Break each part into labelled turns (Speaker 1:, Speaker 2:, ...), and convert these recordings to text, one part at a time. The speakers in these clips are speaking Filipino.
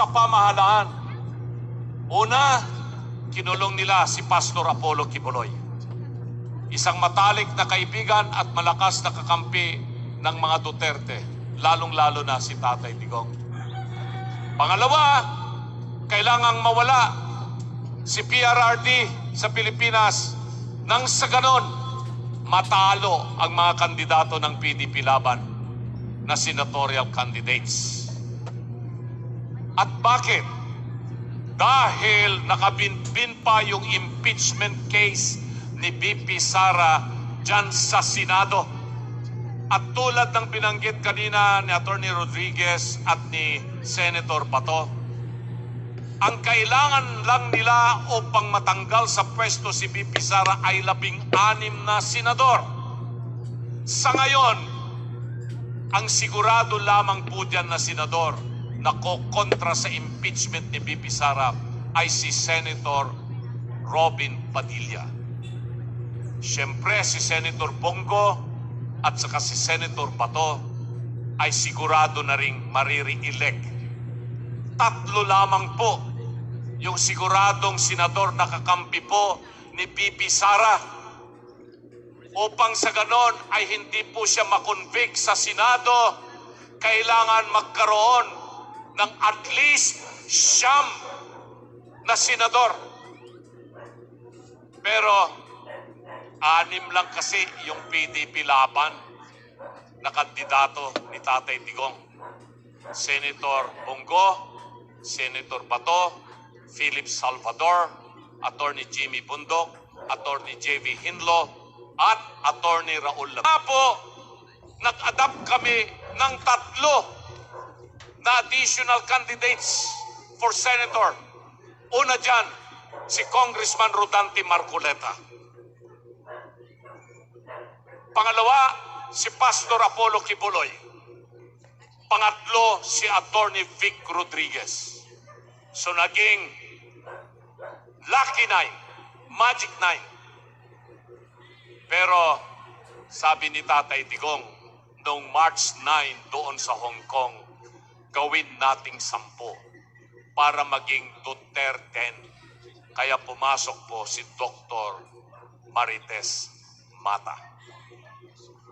Speaker 1: sa pamahalaan. Una, kinulong nila si Pastor Apollo Kibuloy. Isang matalik na kaibigan at malakas na kakampi ng mga Duterte, lalong-lalo na si Tatay Digong. Pangalawa, kailangang mawala si PRRD sa Pilipinas nang sa ganon matalo ang mga kandidato ng PDP laban na senatorial candidates. At bakit? Dahil nakabinbin pa yung impeachment case ni BP Sara dyan sa Senado. At tulad ng binanggit kanina ni Attorney Rodriguez at ni Senator Bato, ang kailangan lang nila upang matanggal sa pwesto si BP Sara ay labing-anim na senador. Sa ngayon, ang sigurado lamang po dyan na senador na kokontra sa impeachment ni BP Sara ay si Senator Robin Padilla. Siyempre, si Senator Bongo at saka si Senator Bato ay sigurado na ring mariri-elect. Tatlo lamang po yung siguradong senador na kakampi po ni BP Sara upang sa ganon ay hindi po siya makonvict sa Senado, kailangan magkaroon ng at least siyam na senador. Pero anim lang kasi yung PDP laban na kandidato ni Tatay Digong. Senator Bongo, Senator Bato, Philip Salvador, Attorney Jimmy Bundok, Attorney J.V. Hinlo, at Attorney Raul Lam. Kaya po, nag-adapt kami ng tatlo na additional candidates for Senator. Una dyan, si Congressman Rodante Marcoleta. Pangalawa, si Pastor Apollo Kibuloy. Pangatlo, si Attorney Vic Rodriguez. So naging Lucky Nine, Magic Nine. Pero sabi ni Tatay Digong, noong March 9 doon sa Hong Kong, gawin nating sampo para maging Duterte. Kaya pumasok po si Dr. Marites Mata.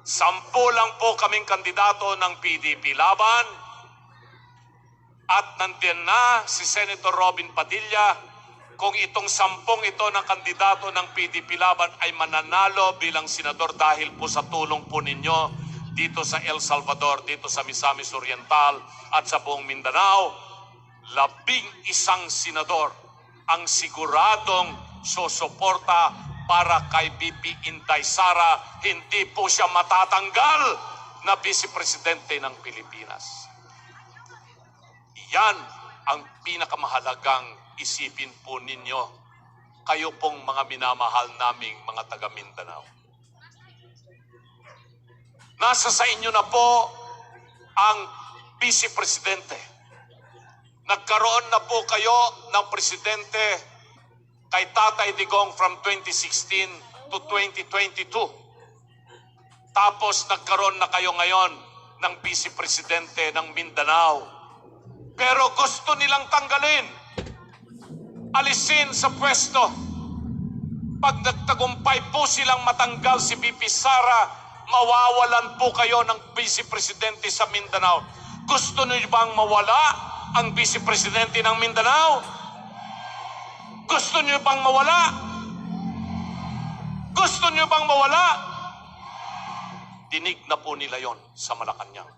Speaker 1: Sampo lang po kaming kandidato ng PDP laban at nandiyan na si Senator Robin Padilla kung itong sampung ito ng kandidato ng PDP laban ay mananalo bilang senador dahil po sa tulong po ninyo dito sa El Salvador, dito sa Misamis Oriental at sa buong Mindanao, labing isang senador ang siguradong susuporta para kay BP Inday Sara, hindi po siya matatanggal na Vice Presidente ng Pilipinas. Yan ang pinakamahalagang isipin po ninyo. Kayo pong mga minamahal naming mga taga Mindanao. Nasa sa inyo na po ang Vice Presidente. Nagkaroon na po kayo ng Presidente kay Tatay Digong from 2016 to 2022. Tapos nagkaroon na kayo ngayon ng Vice Presidente ng Mindanao. Pero gusto nilang tanggalin, alisin sa pwesto. Pag nagtagumpay po silang matanggal si BP Sara, mawawalan po kayo ng Vice Presidente sa Mindanao. Gusto niyo bang mawala ang Vice Presidente ng Mindanao? Gusto niyo bang mawala? Gusto niyo bang mawala? Dinig na po nila yon sa Malacanang.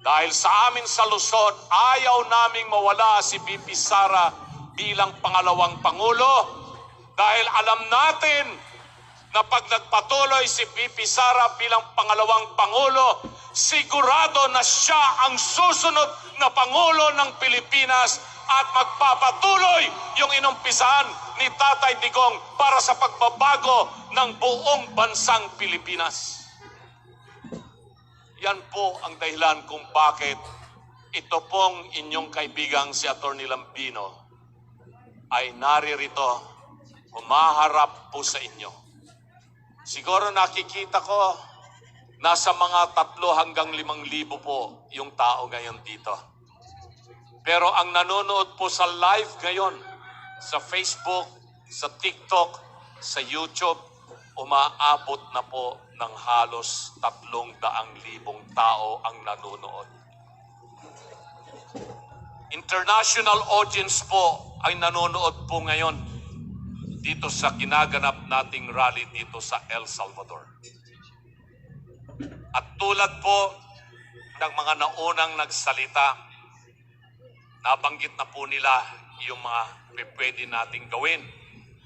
Speaker 1: Dahil sa amin sa Luzon, ayaw naming mawala si BP Sara bilang pangalawang Pangulo. Dahil alam natin na pag nagpatuloy si BP Sara bilang pangalawang Pangulo, sigurado na siya ang susunod na Pangulo ng Pilipinas at magpapatuloy yung inumpisahan ni Tatay Digong para sa pagbabago ng buong bansang Pilipinas. Yan po ang dahilan kung bakit ito pong inyong kaibigang si Attorney Lambino ay naririto, humaharap po sa inyo. Siguro nakikita ko, nasa mga tatlo hanggang limang libo po yung tao ngayon dito. Pero ang nanonood po sa live ngayon, sa Facebook, sa TikTok, sa YouTube, umaabot na po ng halos tatlong daang libong tao ang nanonood. International audience po ay nanonood po ngayon dito sa ginaganap nating rally dito sa El Salvador. At tulad po ng mga naunang nagsalita, nabanggit na po nila yung mga pwede nating gawin.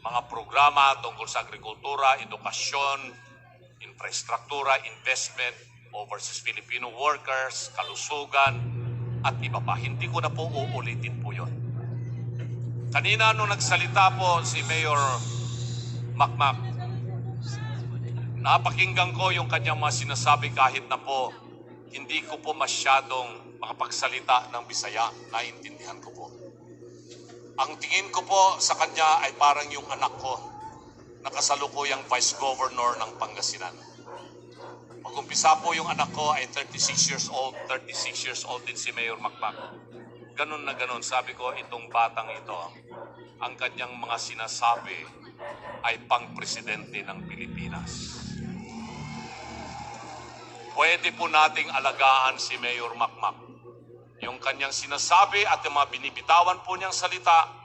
Speaker 1: Mga programa tungkol sa agrikultura, edukasyon, infrastruktura, investment, overseas Filipino workers, kalusugan, at iba pa. Hindi ko na po uulitin po yon. Kanina nung nagsalita po si Mayor Makmak, napakinggan ko yung kanyang mga sinasabi kahit na po hindi ko po masyadong makapagsalita ng Bisaya, naiintindihan ko po. Ang tingin ko po sa kanya ay parang yung anak ko na kasalukuyang Vice Governor ng Pangasinan. Mag-umpisa po yung anak ko ay 36 years old, 36 years old din si Mayor Makmak. Ganun na ganun, sabi ko, itong batang ito, ang kanyang mga sinasabi ay pang-presidente ng Pilipinas. Pwede po nating alagaan si Mayor Makmak. Yung kanyang sinasabi at yung mga binibitawan po niyang salita